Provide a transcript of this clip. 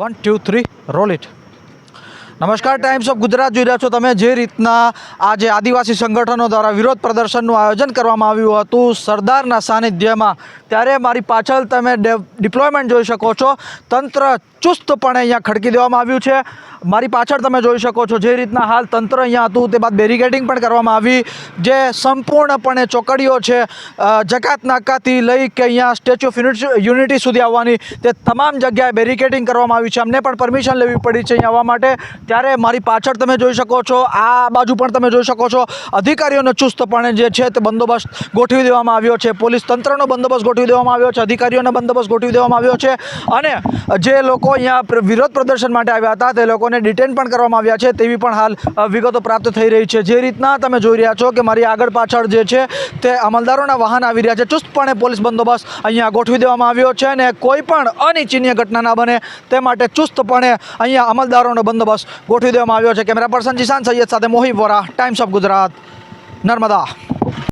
One two three roll it નમસ્કાર times of Gujarat જોઈ રહ્યા છો તમે. જે રીતના આજે આદિવાસી સંગઠનો દ્વારા વિરોધ પ્રદર્શનનું આયોજન કરવામાં આવ્યું હતું સરદારના સાનિધ્યમાં, ત્યારે મારી પાછળ તમે ડિપ્લોયમેન્ટ જોઈ શકો છો. તંત્ર ચુસ્તપણે અહીંયા ખડકી દેવામાં આવ્યું છે. મારી પાછળ તમે જોઈ શકો છો જે રીતના હાલ તંત્ર અહીંયા હતું, તે બાદ બેરિકેડિંગ પણ કરવામાં આવી. જે સંપૂર્ણપણે ચોકડીઓ છે જકાત નાકાથી લઈ કે અહીંયા સ્ટેચ્યુ ઓફ યુનિટી સુધી આવવાની તે તમામ જગ્યાએ બેરિકેડિંગ કરવામાં આવી છે. અમને પણ પરમિશન લેવી પડી છે અહીંયા આવવા માટે. ત્યારે મારી પાછળ તમે જોઈ શકો છો, આ બાજુ પણ તમે જોઈ શકો છો, અધિકારીઓનો ચુસ્તપણે જે છે તે બંદોબસ્ત ગોઠવી દેવામાં આવ્યો છે. પોલીસ તંત્રનો બંદોબસ્ત ગોઠવી દેવામાં આવ્યો છે, અધિકારીઓનો બંદોબસ્ત ગોઠવી દેવામાં આવ્યો છે. અને જે લોકો અહીંયા વિરોધ પ્રદર્શન માટે આવ્યા હતા, તે લોકોને ડિટેન પણ કરવામાં આવ્યા છે તેવી પણ હાલ વિગતો પ્રાપ્ત થઈ રહી છે. જે રીતના તમે જોઈ રહ્યા છો કે મારી આગળ પાછળ જે છે તે અમલદારોના વાહન આવી રહ્યા છે. ચુસ્તપણે પોલીસ બંદોબસ્ત અહીંયા ગોઠવી દેવામાં આવ્યો છે અને કોઈ પણ અનિચ્છનીય ઘટના ના બને તે માટે ચુસ્તપણે અહીંયા અમલદારોનો બંદોબસ્ત ગોઠવી દેવામાં આવ્યો છે. કેમેરા પર્સન જીશાન સૈયદ સાથે મોહિબ વોરા ટાઈમ્સ ઓફ ગુજરાત નર્મદા.